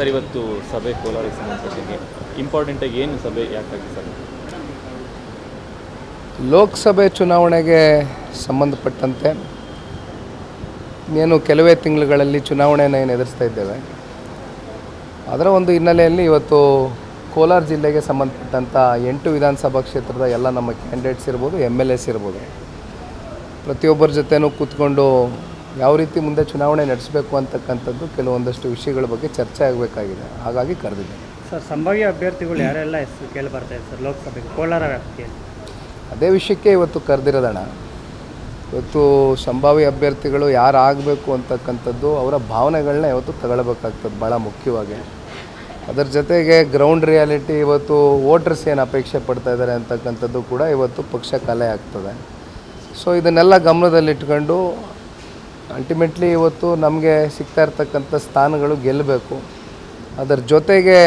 Sir, ಇವತ್ತು ಸಭೆ ಕೋಲಾರಕ್ಕೆ ಸಂಬಂಧಪಟ್ಟಿಗೆ ಇಂಪಾರ್ಟೆಂಟಾಗಿ ಏನು ಸಭೆ ಯಾಕಾಗಿ ಸರ್? ಲೋಕಸಭೆ ಚುನಾವಣೆಗೆ ಸಂಬಂಧಪಟ್ಟಂತೆ ಏನು ಕೆಲವೇ ತಿಂಗಳುಗಳಲ್ಲಿ ಚುನಾವಣೆಯನ್ನು ಏನು ಎದುರಿಸ್ತಾ ಇದ್ದೇವೆ. ಅದರ ಒಂದು ಹಿನ್ನೆಲೆಯಲ್ಲಿ ಇವತ್ತು ಕೋಲಾರ ಜಿಲ್ಲೆಗೆ ಸಂಬಂಧಪಟ್ಟಂಥ ಎಂಟು ವಿಧಾನಸಭಾ ಕ್ಷೇತ್ರದ ಎಲ್ಲ ನಮ್ಮ ಕ್ಯಾಂಡಿಡೇಟ್ಸ್ ಇರ್ಬೋದು ಎಂ ಎಲ್ ಎಸ್ ಇರ್ಬೋದು. ಪ್ರತಿಯೊಬ್ಬರ ಜೊತೆನೂ ಕೂತ್ಕೊಂಡು ಯಾವ ರೀತಿ ಮುಂದೆ ಚುನಾವಣೆ ನಡೆಸಬೇಕು ಅಂತಕ್ಕಂಥದ್ದು ಕೆಲವೊಂದಷ್ಟು ವಿಷಯಗಳ ಬಗ್ಗೆ ಚರ್ಚೆ ಆಗಬೇಕಾಗಿದೆ. ಹಾಗಾಗಿ ಕರೆದಿದ್ದೇನೆ ಸರ್ ಸಂಭಾವ್ಯ ಅಭ್ಯರ್ಥಿಗಳು ಯಾರೆಲ್ಲ ಹೆಸರು ಕೇಳಿ ಬರ್ತಾ ಇದೆ ಸರ್ ಲೋಕಸಭೆಗೆ? ಕೋಲಾರ ವ್ಯಾಪ್ತಿಯಲ್ಲಿ. ಅದೇ ವಿಷಯಕ್ಕೆ ಇವತ್ತು ಕರೆದಿರೋದಣ. ಇವತ್ತು ಸಂಭಾವ್ಯ ಅಭ್ಯರ್ಥಿಗಳು ಯಾರು ಆಗಬೇಕು ಅಂತಕ್ಕಂಥದ್ದು ಅವರ ಭಾವನೆಗಳನ್ನ ಇವತ್ತು ತಗೊಳ್ಬೇಕಾಗ್ತದೆ ಭಾಳ ಮುಖ್ಯವಾಗಿ. ಅದರ ಜೊತೆಗೆ ಗ್ರೌಂಡ್ ರಿಯಾಲಿಟಿ ಇವತ್ತು ವೋಟರ್ಸ್ ಏನು ಅಪೇಕ್ಷೆ ಪಡ್ತಾ ಇದ್ದಾರೆ ಅಂತಕ್ಕಂಥದ್ದು ಕೂಡ ಇವತ್ತು ಪಕ್ಷ ಕಲೆ ಆಗ್ತದೆ. ಸೊ ಇದನ್ನೆಲ್ಲ ಗಮನದಲ್ಲಿಟ್ಕೊಂಡು ಅಲ್ಟಿಮೇಟ್ಲಿ ಇವತ್ತು ನಮಗೆ ಸಿಗ್ತಾ ಇರ್ತಕ್ಕಂಥ ಸ್ಥಾನಗಳು ಗೆಲ್ಲಬೇಕು. ಅದರ ಜೊತೆಗೆ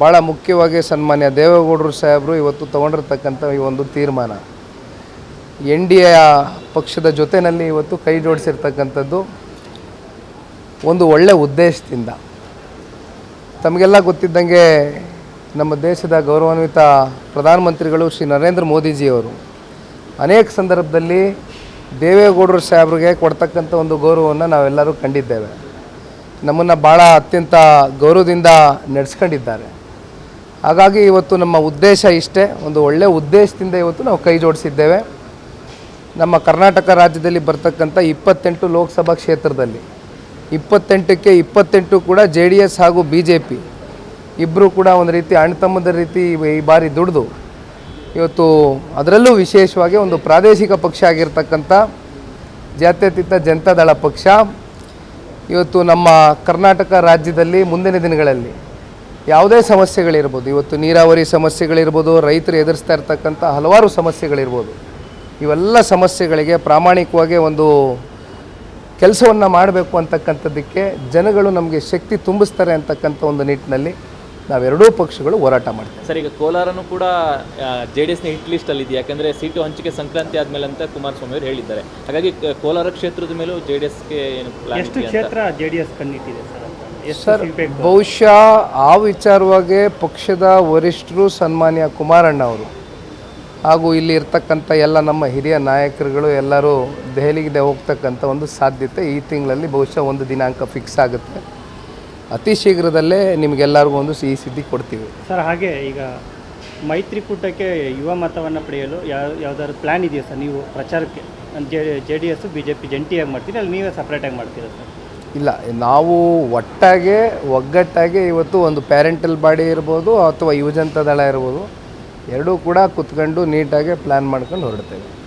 ಭಾಳ ಮುಖ್ಯವಾಗಿ ಸನ್ಮಾನ್ಯ ದೇವೇಗೌಡರು ಸಾಹೇಬರು ಇವತ್ತು ತೊಗೊಂಡಿರ್ತಕ್ಕಂಥ ಈ ಒಂದು ತೀರ್ಮಾನ. ಎನ್ ಡಿ ಎ ಪಕ್ಷದ ಜೊತೆಯಲ್ಲಿ ಇವತ್ತು ಕೈ ಜೋಡಿಸಿರ್ತಕ್ಕಂಥದ್ದು ಒಂದು ಒಳ್ಳೆಯ ಉದ್ದೇಶದಿಂದ. ತಮಗೆಲ್ಲ ಗೊತ್ತಿದ್ದಂಗೆ ನಮ್ಮ ದೇಶದ ಗೌರವಾನ್ವಿತ ಪ್ರಧಾನಮಂತ್ರಿಗಳು ಶ್ರೀ ನರೇಂದ್ರ ಮೋದಿಜಿಯವರು. ಅನೇಕ ಸಂದರ್ಭದಲ್ಲಿ ದೇವೇಗೌಡರು ಸಾಹೇಬ್ರಿಗೆ ಕೊಡ್ತಕ್ಕಂಥ ಒಂದು ಗೌರವವನ್ನು ನಾವೆಲ್ಲರೂ ಕಂಡಿದ್ದೇವೆ. ನಮ್ಮನ್ನು ಭಾಳ ಅತ್ಯಂತ ಗೌರವದಿಂದ ನಡೆಸ್ಕೊಂಡಿದ್ದಾರೆ. ಹಾಗಾಗಿ ಇವತ್ತು ನಮ್ಮ ಉದ್ದೇಶ ಇಷ್ಟೇ, ಒಂದು ಒಳ್ಳೆಯ ಉದ್ದೇಶದಿಂದ ಇವತ್ತು ನಾವು ಕೈ ಜೋಡಿಸಿದ್ದೇವೆ. ನಮ್ಮ ಕರ್ನಾಟಕ ರಾಜ್ಯದಲ್ಲಿ ಬರ್ತಕ್ಕಂಥ ಇಪ್ಪತ್ತೆಂಟು ಲೋಕಸಭಾ ಕ್ಷೇತ್ರದಲ್ಲಿ, ಇಪ್ಪತ್ತೆಂಟಕ್ಕೆ ಇಪ್ಪತ್ತೆಂಟು ಕೂಡ ಜೆ ಡಿ ಎಸ್ ಹಾಗೂ ಬಿ ಜೆ ಪಿ ಇಬ್ಬರು ಕೂಡ ಒಂದು ರೀತಿ ಅಣ್ತಮ್ಮದ ರೀತಿ ಈ- ಈ ಬಾರಿ ದುಡಿದು ಇವತ್ತು ಅದರಲ್ಲೂ ವಿಶೇಷವಾಗಿ ಒಂದು ಪ್ರಾದೇಶಿಕ ಪಕ್ಷ ಆಗಿರ್ತಕ್ಕಂಥ ಜಾತ್ಯತೀತ ಜನತಾದಳ ಪಕ್ಷ ಇವತ್ತು ನಮ್ಮ ಕರ್ನಾಟಕ ರಾಜ್ಯದಲ್ಲಿ ಮುಂದಿನ ದಿನಗಳಲ್ಲಿ ಯಾವುದೇ ಸಮಸ್ಯೆಗಳಿರ್ಬೋದು, ಇವತ್ತು ನೀರಾವರಿ ಸಮಸ್ಯೆಗಳಿರ್ಬೋದು, ರೈತರು ಎದುರಿಸ್ತಾ ಇರ್ತಕ್ಕಂಥ ಹಲವಾರು ಸಮಸ್ಯೆಗಳಿರ್ಬೋದು, ಇವೆಲ್ಲ ಸಮಸ್ಯೆಗಳಿಗೆ ಪ್ರಾಮಾಣಿಕವಾಗಿ ಒಂದು ಕೆಲಸವನ್ನು ಮಾಡಬೇಕು ಅಂತಕ್ಕಂಥದ್ದಕ್ಕೆ ಜನಗಳು ನಮಗೆ ಶಕ್ತಿ ತುಂಬಿಸ್ತಾರೆ ಅಂತಕ್ಕಂಥ ಒಂದು ನಿಟ್ಟಿನಲ್ಲಿ ನಾವೆರಡೂ ಪಕ್ಷಗಳು ಹೋರಾಟ ಮಾಡ್ತೇವೆ. ಸರ್ ಈಗ ಕೋಲಾರನು ಕೂಡ ಜೆ ಡಿ ಎಸ್ನ ಹಿಟ್ ಲಿಸ್ಟಲ್ಲಿ ಇದೆ ಯಾಕಂದ್ರೆ ಸೀಟು ಹಂಚಿಕೆ ಸಂಕ್ರಾಂತಿ ಆದಮೇಲೆ ಅಂತ ಕುಮಾರಸ್ವಾಮಿ ಅವರು ಹೇಳಿದ್ದಾರೆ. ಹಾಗಾಗಿ ಕೋಲಾರ ಕ್ಷೇತ್ರದ ಮೇಲೂ ಜೆ ಡಿ ಎಸ್ಗೆ ಏನು ಪ್ಲಾನ್ ಎಷ್ಟು ಕ್ಷೇತ್ರ ಜೆ ಡಿ ಎಸ್ ಕಣ್ಣಿಟ್ಟಿದೆ ಸರ್? ಎಷ್ಟು ಸರ್ ಸಿಗಬೇಕು ಬಹುಶಃ ಆ ವಿಚಾರವಾಗಿ ಪಕ್ಷದ ವರಿಷ್ಠರು ಸನ್ಮಾನ್ಯ ಕುಮಾರಣ್ಣ ಅವರು ಹಾಗೂ ಇಲ್ಲಿ ಇರ್ತಕ್ಕಂಥ ಎಲ್ಲ ನಮ್ಮ ಹಿರಿಯ ನಾಯಕರುಗಳು ಎಲ್ಲರೂ ದೆಹಲಿಗೆ ಹೋಗ್ತಕ್ಕಂಥ ಒಂದು ಸಾಧ್ಯತೆ ಈ ತಿಂಗಳಲ್ಲಿ ಬಹುಶಃ ಒಂದು ದಿನಾಂಕ ಫಿಕ್ಸ್ ಆಗುತ್ತೆ. ಅತಿ ಶೀಘ್ರದಲ್ಲೇ ನಿಮಗೆಲ್ಲರಿಗೂ ಒಂದು ಸಿಹಿ ಸಿದ್ಧಿ ಕೊಡ್ತೀವಿ. ಸರ್ ಹಾಗೆ ಈಗ ಮೈತ್ರಿಕೂಟಕ್ಕೆ ಯುವ ಮತವನ್ನು ಪಡೆಯಲು ಯಾವ ಯಾವ್ದಾದ್ರು ಪ್ಲ್ಯಾನ್ ಇದೆಯಾ ಸರ್? ನೀವು ಪ್ರಚಾರಕ್ಕೆ J J D S B J P ಜಂಟಿಯಾಗಿ ಮಾಡ್ತೀರಾ ಅಲ್ಲಿ ನೀವೇ ಸಪ್ರೇಟಾಗಿ ಮಾಡ್ತೀರಾ ಸರ್? ಇಲ್ಲ ನಾವು ಒಟ್ಟಾಗೆ ಒಗ್ಗಟ್ಟಾಗಿ ಇವತ್ತು ಒಂದು ಪ್ಯಾರೆಂಟಲ್ ಬಾಡಿ ಇರ್ಬೋದು ಅಥವಾ ಯುವಜನತಾ ದಳ ಇರ್ಬೋದು. ಎರಡೂ ಕೂಡ ಕುತ್ಕೊಂಡು ನೀಟಾಗಿ ಪ್ಲ್ಯಾನ್ ಮಾಡ್ಕೊಂಡು ಹೊರಡ್ತೇವೆ.